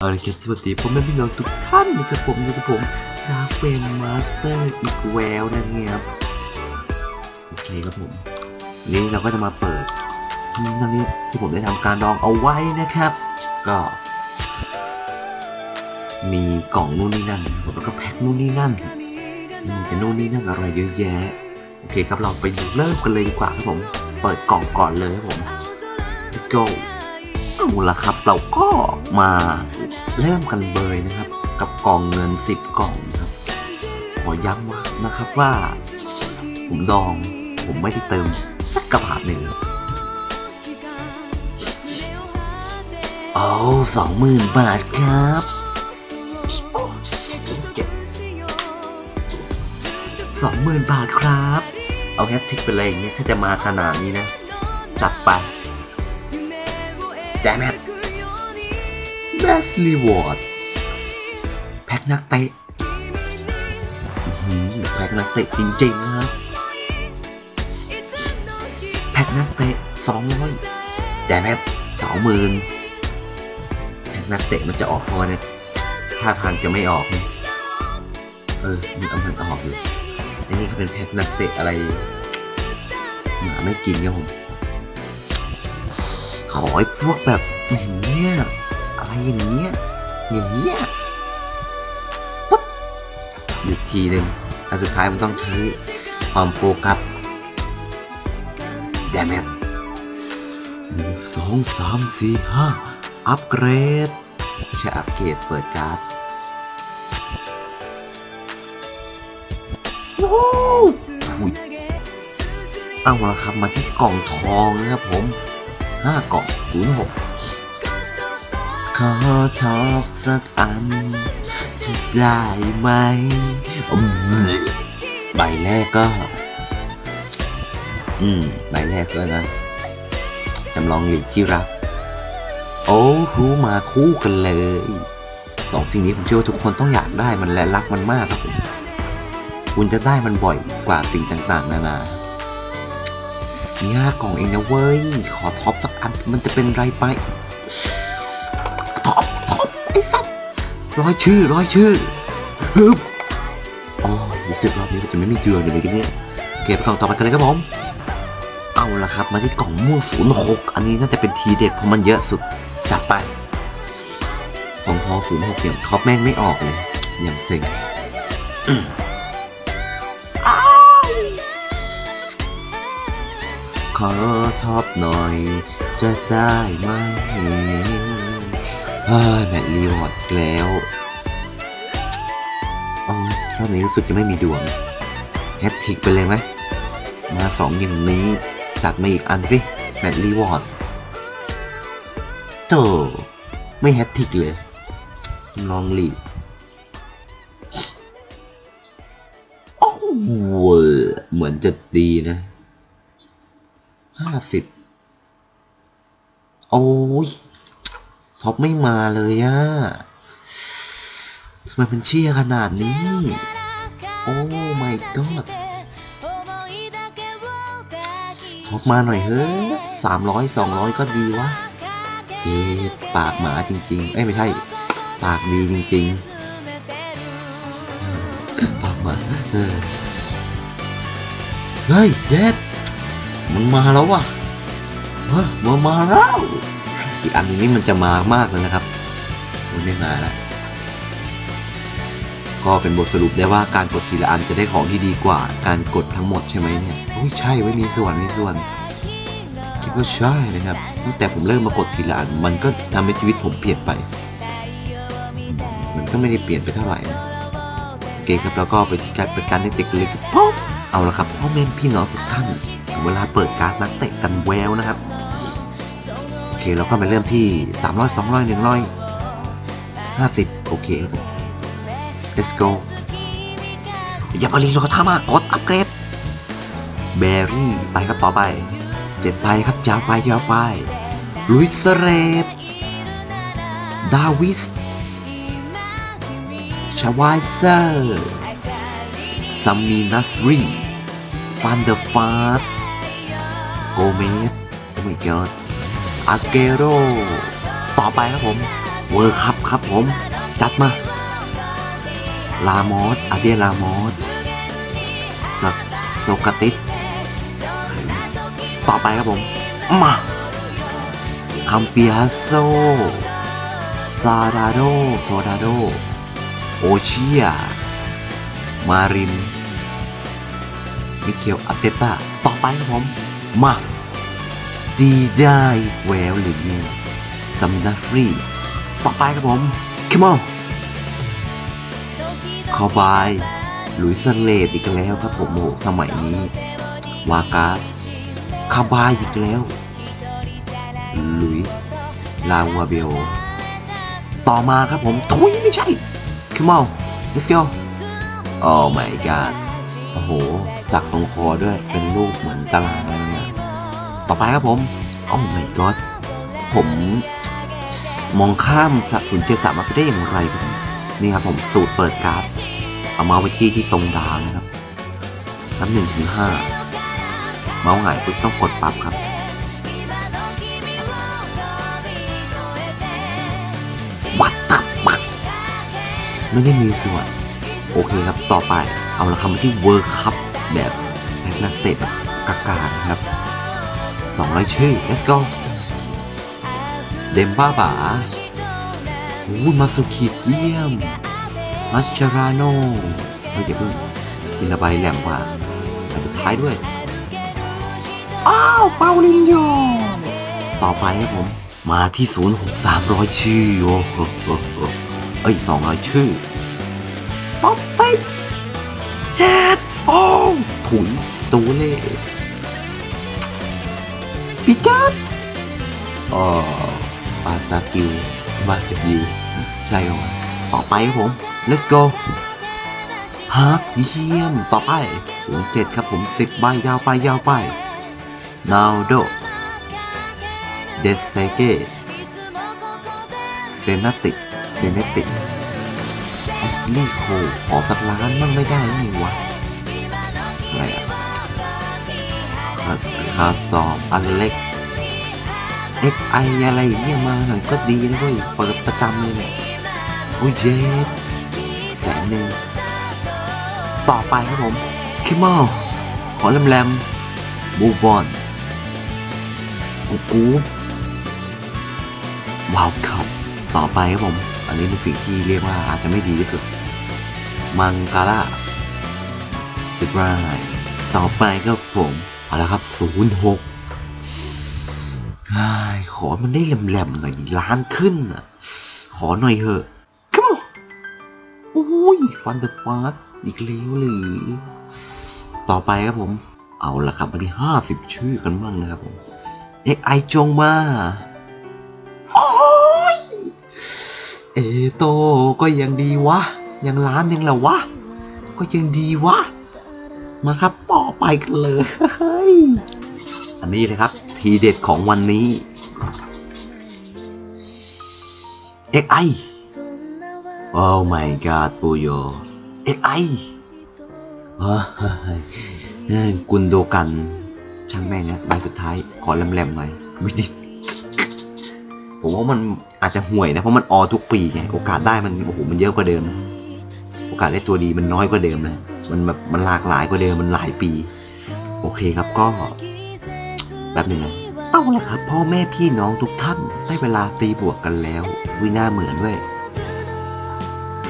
เอาละครับสวัสดีพ่อแม่พี่น้องทุกท่านนะครับผมอยู่กับผมดาร์คเป็นมาสเตอร์อีกแววนะครับโอเคครับผมนี่เราก็จะมาเปิดนั่นนี่ที่ผมได้ทำการดองเอาไว้นะครับ ก็ มีกล่องนู่นนี่นั่นนะครับแล้วก็แพ็คนู่นนี่นั่นจะนู่นนี่นั่นอะไรเยอะแยะโอเคครับเราไปเริ่มกันเลยดีกว่าครับผม เปิดกล่องก่อนเลยครับผม let's go ละครับ เราก็มาเริ่มกันเบยนะครับ กับกล่องเงิน 10 กล่องนะครับ ขอย้ำว่านะครับว่า ผมดองผมไม่ได้เติมสักกระบาทหนึ่งเอาสองหมื่นบาทครับสองหมื่นบาทครับ เอาแฮปทิกไปเลยอย่างเงี้ยถ้าจะมาขนาดนี้นะ จัดไป Damn it Best Reward แพ็คนักเตะอื้อหือแพ็คนักเตะจริงๆนะครับแพ็คนักเตะสองร้อยแต่แม่สองหมื่นแพ็คนักเตะมันจะออกพอเนี่ยถ้าทางจะไม่ออกเนี่ยเออมันเอามันออกอยู่อันนี้ก็เป็นแพ็คนักเตะอะไรหมาไม่กินครับผม ขอให้พวกแบบอย่างเงี้ยอะไรอย่างเงี้ยอย่างเงี้ยปุ๊บอีกทีหนึ่งอันสุดท้ายมันต้องใช้ความโฟกัสแดมเมจหนึ่งสองสามสี่ห้าอัปเกรดไม่ใช่อัปเกรดเปิดการ์ดโอ้โหอุ๊ยเอาละครับมาที่กล่องทองนะครับผม ห้ากล่องศูนย์หกขอทอกสักอันจะได้ไหมใบแรกก็ อืม ใบแรกก็นะจำลองหลีกที่รัก โอ้รู้มาคู่กันเลยสองสิ่งนี้ผมเชื่อว่าทุกคนต้องอยากได้มันและรักมันมากครับผมคุณจะได้มันบ่อยกว่าสิ่งต่างๆ นานา มีห้ากล่องเองนะเว้ย ขอท็อปสักอันมันจะเป็นไรไป ท็อปท็อปไอ้สัตว์ร้อยชื่อร้อยชื่อฮึบอ๋อรู้สึกรอบนี้มันจะไม่มีเดือนเลยกันเนี่ยเก็บกล่องต่อไปกันเลยครับผม เอาละครับ มาที่กล่องม่วงศูนย์หกอันนี้น่าจะเป็นทีเด็ดเพราะมันเยอะสุดจัดไปกล่องทอศูนย์หกอย่างท็อปแม่งไม่ออกเลยอย่างเซ็ง ขอท็อปหน่อย จะได้ไหมเฮ้ยแมตต์รีวอร์ดแล้วอ๋อรอบนี้รู้สึกจะไม่มีดวงแฮตทิกไปเลยไหมมาสองอย่างนี้ จัดมาอีกอันสิแมตต์รีวอร์ดโธ่ไม่แฮตทิกเลยลองลีโอ้โหเหมือนจะดีนะ ห้าสิบโอ้ยท็อปไม่มาเลยอะทำไมมันเชี่ยขนาดนี้ โอ้ my god ท็อปมาหน่อยเฮ้ยสามร้อยสองร้อยก็ดีวะเอ๊ปากหมาจริง ๆ เอ้ยไม่ใช่ ปากดีจริง ๆ ปากหมาเฮ้ยเจ็ด มันมาแล้วว่ะเฮ้ยมามาแล้วอีกอันนึงนี่มันจะมามากเลยนะครับมันไม่มาแล้วก็เป็นบทสรุปได้ว่าการกดทีละอันจะได้ของที่ดีกว่า การกดทั้งหมดใช่ไหมเนี่ยโอ้ยใช่ไว้มีส่วนมีส่วน คิดว่าใช่นะครับตั้งแต่ผมเริ่มมากดทีละอันมันก็ทำให้ชีวิตผมเปลี่ยนไป มันก็ไม่ได้เปลี่ยนไปเท่าไหร่นะโอเคครับแล้วก็ไปที่การเปิดการนักเตะกันเลยครับเอาละครับพ่อแม่พี่น้องทุกท่าน เวลาเปิดการดนักเตะกันแววนะครับ โอเคเราก็มาเริ่มที่ 300 200 100 50 โอเคครับผม let's go อย่ามาลีรท่ามากดอัปเกรดแบรี่ไปครับต่อไป เจ็ดไปครับยาวไปยาวไปลุยสเรตดาวิสชาวายเซอร์ซัมมีนัสรีฟันเดอร์ฟาส โกเมสโอ้ my god อาเกโร ต่อไปครับผม เวอร์คัพครับผม จัดมา ลามอสอาเดียลามอสสโซกติสต่อไปครับผม มาคัมเปียโซ ซาดาโดโซดาโด โอเชีย มาริน มิเกลอาเตต้า ต่อไปครับผม มาดีได้แววหรือเนี่ยซัมนาฟรี ต่อไปครับผม come on คอบายหลุยส์เลดอีกแล้วครับผมโอ้โหสมัยนี้ วากาสคาบายอีกแล้วหลุยลาวาเบลต่อมาครับผมทุยไม่ใช่ come on let's go oh my god โอ้โหสักตรงคอด้วยเป็นรูปเหมือนตารางเต่อไปครับผม oh my god ผมมองข้ามสูนย์เจ็ดสามมาไปได้อย่างไรครับนี่ครับผมสูตรเปิดการ์ดเอาเมาส์ไปที่ที่ตรงดาวนะครับนับหนึ่งถึงห้าเมาส์หงายปุ๊บต้องกดปั๊บครับวัดตับปักไม่ได้มีส่วน โอเคครับต่อไปเอาละครับมาที่เวิร์คัพแบบแพ็กนักเตะแบบกากาครับ 200 ชื่อ let's go เดมบ้าบาวูมาสุคิเยี่ยม มัชชาราโนเฮ้ยอย่าเพิ่งกินระบายแหลมกว่าแต่สุดท้ายด้วย อ้าว เปาลินโย ต่อไปครับผม มาที่ศูนย์หกสามร้อยชื่อ โอ้โหเอ้ยสองร้อยชื่อ ป๊อปปี้แจ็ดโอ้ถุยตูเล่ พี่จัดอ๋อปาซากิวบาสกิวใช่ครับต่อไปครับผม let's go ฮักเยี่ยมต่อไปศูนย์เจ็ดครับผมสิบใบยาวไปยาวไปนาโดเดสเซเกเซนาติกเซเนติกแอสลีย์โคขอสักล้านมั่งไม่ได้ไงวะ คาสตอมอันเล็กเอ็กไออะไรเนี่ยมาหนังก็ดีนะเว้ยเปิดประจำเลยเนี่ยโอ้ยเจ็ดแสนหนึ่งต่อไปครับผมคิมอลขอแรมๆบูบอนโอ้กูวาวครับต่อไปครับผม อันนี้เป็นสิ่งที่เรียกว่าอาจจะไม่ดีที่สุด มังการาติบรต่อไปก็ผม เอาละครับศูนย์หกขอมันได้แหลมๆหน่อยล้านขึ้นอะ ขอหน่อยเถอะ come on โอ้ยฟันเดอร์ฟาสอีกแล้วหรือต่อไปครับผม เอาละครับมาที่ห้าสิบชื่อกันบ้างนะครับผมเอ็กไอจงมาโอ้ยเอโตก็ยังดีวะ ยังล้านยังละวะ ก็ยังดีวะ มาครับต่อไปกันเลย อันนี้เลยครับ ทีเด็ดของวันนี้ XI Oh my god ปูโย XI เฮ้ยกุนโดกัน ช่างแม่งนะใบสุดท้าย ขอแหลมๆหน่อยไม่ดิผมว่ามันอาจจะห่วยนะ เพราะมันออทุกปีไง โอกาสได้มัน โอ้โห มันเยอะกว่าเดิมนะ โอกาสได้ตัวดีมันน้อยกว่าเดิมนะ มันแบบมันหลากหลายกว่าเดิมมันหลายปี โอเคครับก็แป๊บหนึ่งนะเอาละครับ พ่อแม่พี่น้องทุกท่านได้เวลาตีบวกกันแล้ววิน่าเหมือนด้วย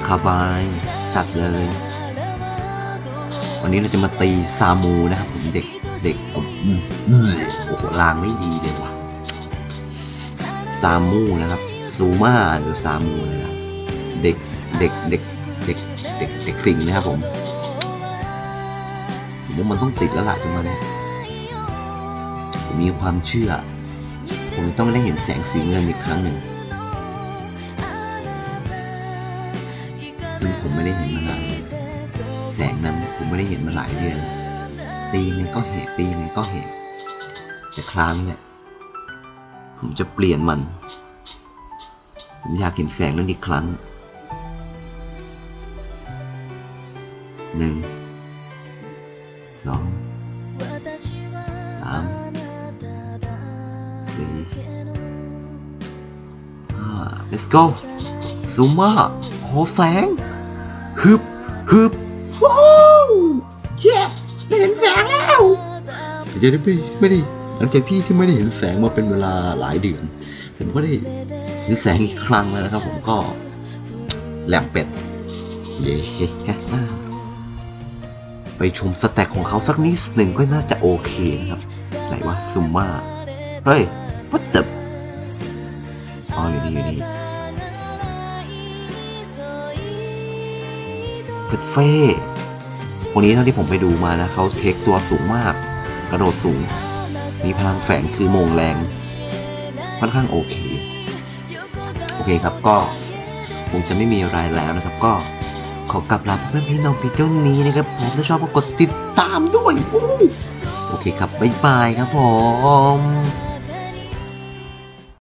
คาบายจัดเลย วันนี้เราจะมาตีซามูนะครับผมเด็กเด็กผมโอ้โหลางไม่ดีเลยว่ะซามูนะครับ ซูมาหรือซามูนะครับเด็กเด็กเด็กเด็กเด็กเด็กสิงนะครับผม ว่ามันต้องติดแล้วล่ะจังมาเนี่ยผมมีความเชื่อ ผมต้องได้เห็นแสงสีเงินอีกครั้งหนึ่งซึ่งผมไม่ได้เห็นมานานเลยแสงนั้นผมไม่ได้เห็นมาหลายเดือนตีไงก็เหตุตีไงก็เหตุแต่คราวนี้แหละผมจะเปลี่ยนมัน ผมอยากเห็นแสงนั้นอีกครั้งหนึ่ง สองสามสี่ห้า let's go ซูมาขอแสงฮึบฮึบว้าวเย้ได้เห็นแสงแล้วเดี๋ยวไม่ไม่ได้หลังจากที่ที่ไม่ได้เห็นแสงมาเป็นเวลาหลายเดือน ผมก็ได้เห็นแสงอีกครั้งแล้วนะครับ ผมก็แหลมเป็ดเย้ ไปชมสแต็กของเขาสักนิดหนึ่งก็น่าจะโอเคนะครับ ไหนวะซูมาเฮ้ย what the อ๋ออยู่นี่อยู่นี่เฟดเฟ่คนนี้เท่าที่ผมไปดูมานะเขาเทคตัวสูงมาก กระโดดสูง มีพลังแฝงคือโมงแรง ค่อนข้างโอเค โอเคครับก็คงจะไม่มีอะไรแล้วนะครับก็ ขอกลับลาเพื่อนพี่น้องพี่เจ้านี้นะครับผมถ้าชอบก็กดติดตามด้วยอู้โอเคครับบ๊ายบายครับผม